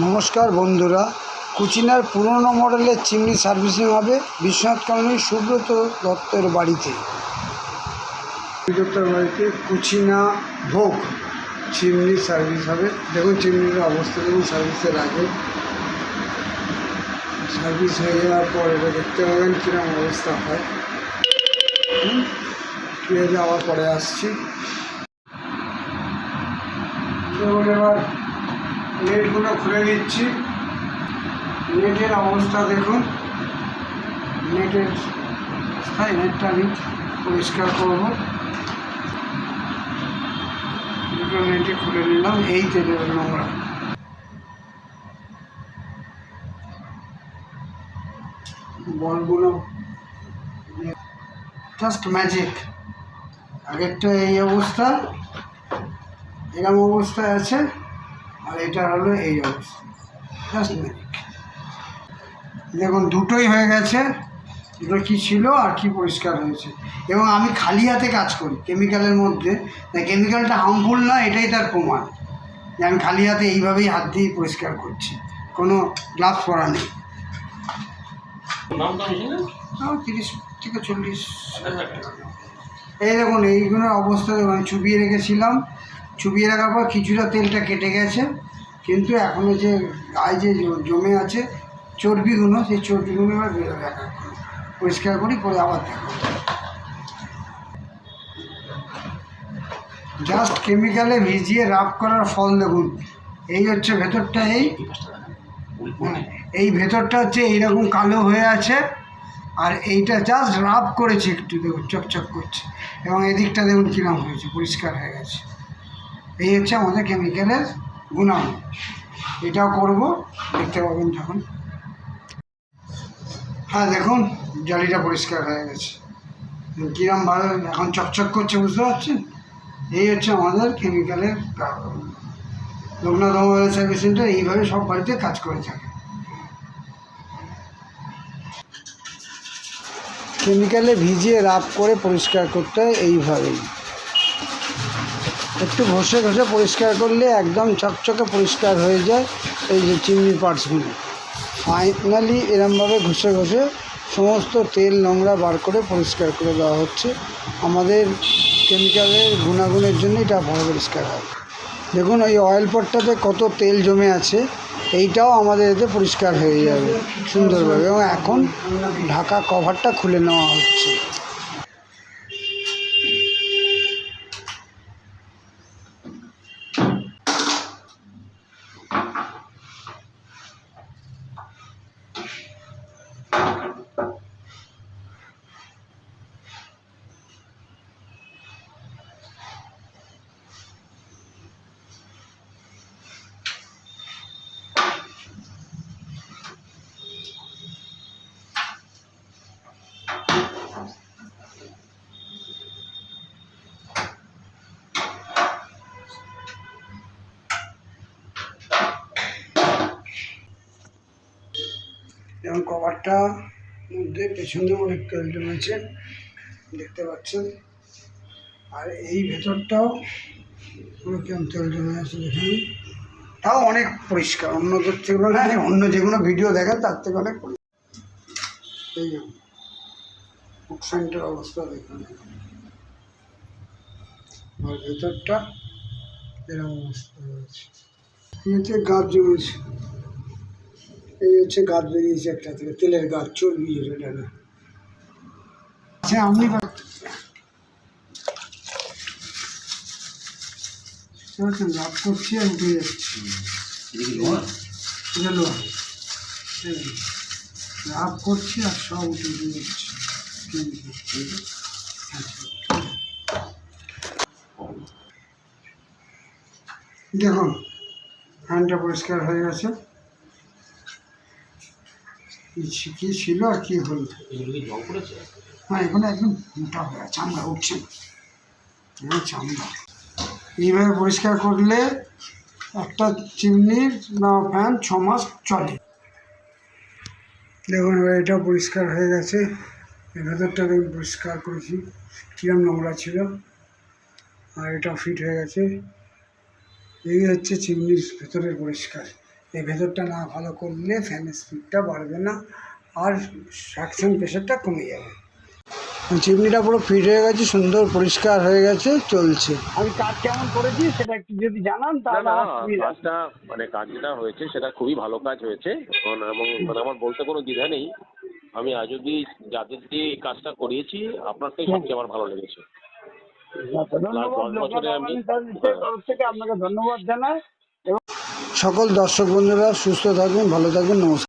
নমস্কার বন্ধুরা, কুচিনার পুরনো মডেলের চিমনি সার্ভিসিং হবে বিশ্বনাথ কলোনির সুব্রত দত্তের বাড়িতে। দত্তের বাড়িতে কুচিনা ভোগ চিমনি সার্ভিস হবে। দেখুন চিমনির অবস্থা, দেখুন সার্ভিসের আগে সার্ভিস হয়ে যাওয়ার পর এটা দেখতে পাবেন কীরকম অবস্থা হয়। ফিরে যাওয়ার পরে আসছি। এবার নেটগুলো খুলে দিচ্ছি নেটের অবস্থা দেখুন। নেটের অবস্থায় নেটটা আমি পরিষ্কার করব। দুটো নেটে খুলে নিলাম, এই তেলের নোংরা। বলগুলো জাস্ট ম্যাজিক আগেরটা এই অবস্থা এরকম অবস্থায় আছে। আর এটা হলো এই অবস্থা। জাস্ট ম্যাজিক দেখুন দুটোই হয়ে গেছে। দুটো কী ছিল আর কি পরিষ্কার হয়েছে? এবং আমি খালি হাতে কাজ করি কেমিক্যালের মধ্যে। তাই কেমিক্যালটা হার্মফুল না এটাই তার প্রমাণ। যে আমি খালি হাতে এইভাবেই হাত দিয়ে পরিষ্কার করছি। কোনো গ্লাভস পরা নেই। তিরিশ থেকে চল্লিশ। হাজার টাকা এই দেখুন এইগুলোর অবস্থা আমি চুবিয়ে রেখেছিলাম। চুবিয়ে রাখার পর কিছুটা তেলটা কেটে গেছে। কিন্তু এখনও যে গায়ে যে জমে আছে চর্বিগুলো সেই চর্বিগুলো এবার বেরোবে এক এক করে পরিষ্কার করি করে আবার দেখো জাস্ট কেমিক্যালে ভিজিয়ে রাফ করার ফল দেখুন। এই হচ্ছে ভেতরটা এই হ্যাঁ, এই ভেতরটা হচ্ছে এইরকম কালো হয়ে আছে। আর এইটা জাস্ট রাব করেছে একটু দেখুন চকচক করছে। এবং এদিকটা দেখুন কীরকম হয়েছে পরিষ্কার হয়ে গেছে। এই হচ্ছে আমাদের কেমিক্যালের গুণাগুণ এটাও করব, দেখতে পাবেন যখন হ্যাঁ দেখুন, জালিটা পরিষ্কার হয়ে গেছে। কীরমভাবে এখন চকচক করছে, বুঝতে পারছেন? এই হচ্ছে আমাদের কেমিক্যালের লোকনাথ সার্ভিস সেন্টার এইভাবে সব বাড়িতে কাজ করে থাকে। কেমিক্যালে ভিজিয়ে রাব করে পরিষ্কার করতে হয় এইভাবেই। একটু ঘষে ঘষে পরিষ্কার করলে একদম চকচকে পরিষ্কার হয়ে যায় এই যে চিমনি পার্টসগুলো ফাইনালি এরমভাবে ঘষে ঘষে সমস্ত তেল, নোংরা বার করে পরিষ্কার করে দেওয়া হচ্ছে। আমাদের কেমিক্যালের গুণাগুণের জন্য এটা ভালো পরিষ্কার হয়। দেখুন ওই অয়েল পটটাতে কত তেল জমে আছে, এইটাও আমাদের এতে পরিষ্কার হয়ে যাবে সুন্দরভাবে। এবং এখন ঢাকা কভারটা খুলে নেওয়া হচ্ছে। এবং কভারটা মধ্যে পেছনে অনেক তেল জমেছে দেখতে পাচ্ছেন। আর এই ভেতরটাও তেল জমে আছে তাও অনেক পরিষ্কার অন্যদের তুলনায় অন্য যে কোনো ভিডিও দেখেন, তার থেকে অনেক পরিষ্কার। অবস্থা দেখুন। আর ভেতরটা এরকম অবস্থা রয়েছে। গাছ জমেছে। এই হচ্ছে গাছ বেরিয়েছে একটা থেকে তেলের গাছ চর্বি যেটা না আচ্ছা আপনি লাভ করছি আর উঠে যাচ্ছি। এটা লোহা। লাভ করছি আর সব উঠে উঠে যাচ্ছে। দেখুন হ্যান্ডটা পরিষ্কার হয়ে গেছে। কি ছিল আর কি হলো? হ্যাঁ এখানে একদম মোটা হয়ে আছে চামড়া উঠছে না। চামড়া। এইভাবে পরিষ্কার করলে একটা চিমনির বা ফ্যান ছ মাস চলে। দেখুন এবার এটা পরিষ্কার হয়ে গেছে। এর ভেতরটা আমি পরিষ্কার করেছি। কিরম নোংরা ছিল। আর এটা ফিট হয়ে গেছে। এই হচ্ছে চিমনির ভেতরের পরিষ্কার। এই ভেতরটা না ভালো করলে ফ্যানের স্পিডটা বাড়বে না আর সাকশন প্রেশারটা কমে যাবে। চিমনিটা পুরো ফিট হয়ে গেছে সুন্দর পরিষ্কার হয়ে গেছে চলছে। আমি কাজ কেমন করেছি সেটা একটু যদি জানান তাহলে কাজটা মানে কাজটা হয়েছে সেটা খুবই ভালো কাজ হয়েছে। কারণ এবং মানে আমার বলতে কোনো দ্বিধা নেই। আমি আজ অব্দি যাদের দিয়ে এই কাজটা করিয়েছি আপনারটাই সবচেয়ে আমার ভালো লেগেছে। ধন্যবাদ থেকে আপনাকে ধন্যবাদ জানাই। সকল দর্শক বন্ধুরা সুস্থ থাকবেন ভালো থাকবেন নমস্কার।